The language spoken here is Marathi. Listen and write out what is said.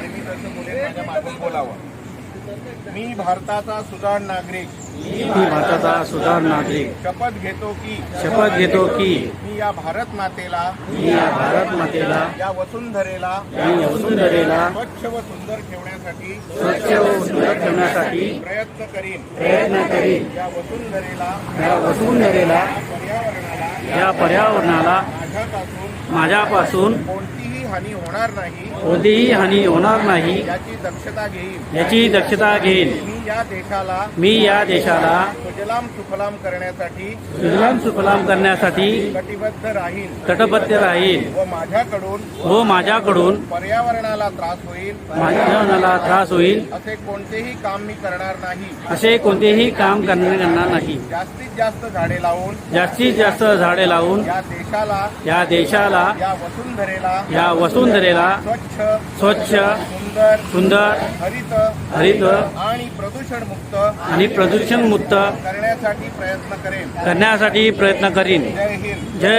आणि मी जसं बोलेन माझ्या मागून बोलावं. मी भारताचा सुजाण नागरिक. मी भारताचा सुधार नागरिक. शपथ घेतो की शपथ घेतो की मी या भारत मातेला मी या भारत मातेला या वसुंधरेला मी वसुंधरेला स्वच्छ व सुंदर ठेवण्यासाठी स्वच्छ व सुंदर ठेवण्यासाठी प्रयत्न करीन. प्रयत्न करीन. या वसुंधरेला या वसुंधरेला पर्यावरणाला या पर्यावरणाला माझ्यापासून माझ्यापासून कोणतीही हानी होणार नाही. कोणतीही हानी होणार नाही. याची दक्षता घेईन. याची दक्षता घेईन. मी या देशाला मी या देशाला सुजलाम सुफलाम करण्यासाठी सुजलाम सुफलाम करण्यासाठी कटिबद्ध राहीन. तटबद्ध राहील व माझ्याकडून व माझ्याकडून पर्यावरणाला त्रास होईल. माझ्या त्रास होईल. असे कोणतेही काम मी करणार नाही. असे कोणतेही काम करणे करणार नाही. जास्तीत जास्त झाडे लावून जास्तीत जास्त झाडे लावून या देशाला या देशाला या वसुंधरेला या वसुंधरेला स्वच्छ स्वच्छ सुंदर सुंदर हरित हरित आणि प्रदूषण मुक्त आणि प्रदूषण मुक्त करण्यासाठी प्रयत्न करेन. करण्यासाठी प्रयत्न करीन. जय हिंद. जय